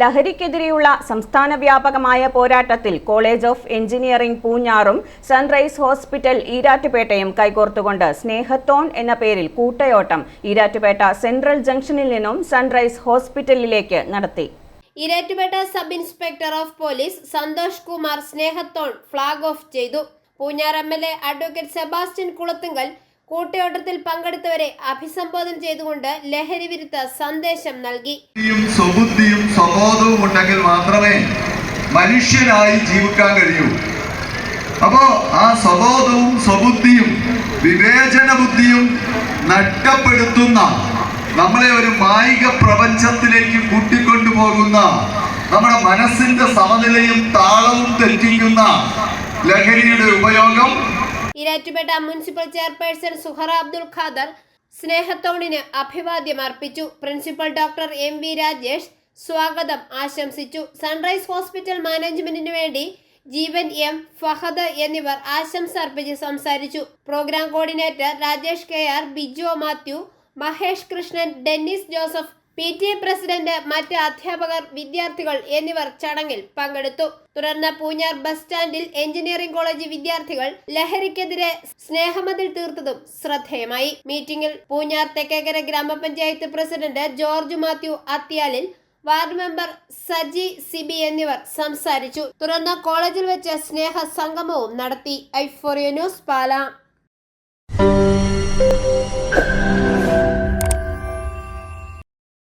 ലഹരിക്കെതിരെയുള്ള സംസ്ഥാന വ്യാപകമായ പോരാട്ടത്തിൽ കോളേജ് ഓഫ് എഞ്ചിനീയറിംഗ് പൂഞ്ഞാറും സൺറൈസ് ഹോസ്പിറ്റൽ ഈരാറ്റുപേട്ടയും കൈകോർത്തുകൊണ്ട് സ്നേഹത്തോൺ എന്ന പേരിൽ കൂട്ടയോട്ടം ഈരാറ്റുപേട്ട സെൻട്രൽ ജംഗ്ഷനിൽ നിന്നും സൺറൈസ് ഹോസ്പിറ്റലിലേക്ക് നടത്തി. Erattupetta sub inspector of police Santhosh Kumar Snehathon flag off ചെയ്തു. Poonjar M L A advocate Sebastian Kulathunkal കൂട്ടയോട്ടത്തിൽ പങ്കെടുത്തവരെ അഭിസംബോധന ചെയ്തുകൊണ്ട് ലഹരി വിരുദ്ധ സന്ദേശം നൽകി. ബുദ്ധിയും സ്വബുദ്ധിയും സ്വബോധവും ഉണ്ടെങ്കിൽ മാത്രമേ മനുഷ്യനായി ജീവിക്കാൻ കഴിയൂ. അപ്പോ ആ സ്വബോധവും സ്വബുദ്ധിയും വിവേചന ബുദ്ധിയും നഷ്ടപ്പെടുത്തുന്ന നമ്മളെ ഒരു മായിക പ്രപഞ്ചത്തിലേക്ക് കൂട്ടിക്കൊണ്ടുപോകുന്ന നമ്മുടെ മനസ്സിന്റെ സമനിലയും താളവും തെറ്റിക്കുന്ന ലഹരിയുടെ ഉപയോഗം ഇരാറ്റുപേട്ട മുനിസിപ്പൽ ചെയർപേഴ്സൺ സുഹറ അബ്ദുൽ ഖാദർ സ്നേഹത്തോണിന് അഭിവാദ്യം അർപ്പിച്ചു. Principal doctor M V Rajesh സ്വാഗതം ആശംസിച്ചു. സൺറൈസ് ഹോസ്പിറ്റൽ മാനേജ്മെന്റിന് വേണ്ടി ജീവൻ എം ഫഹദ് എന്നിവർ ആശംസ അർപ്പിച്ച് സംസാരിച്ചു. Programme coordinator Rajesh K R Biju Mathew Mahesh Krishnan Dennis Joseph P T A president മറ്റ് അധ്യാപകർ വിദ്യാർത്ഥികൾ എന്നിവർ ചടങ്ങിൽ പങ്കെടുത്തു. തുടർന്ന് പൂഞ്ഞാർ ബസ് സ്റ്റാൻഡിൽ എഞ്ചിനീയറിംഗ് കോളേജ് വിദ്യാർത്ഥികൾ ലഹരിക്കെതിരെ സ്നേഹമതിൽ തീർത്തതും ശ്രദ്ധേയമായി. മീറ്റിംഗിൽ Poonjar Thekkekara gramapanchayat president George Mathew Athyalil ward member Saji Sibi എന്നിവർ സംസാരിച്ചു. തുടർന്ന് കോളേജിൽ വെച്ച് സ്നേഹ സംഗമവും നടത്തി. ഐഫോറിയ ന്യൂസ് പാല.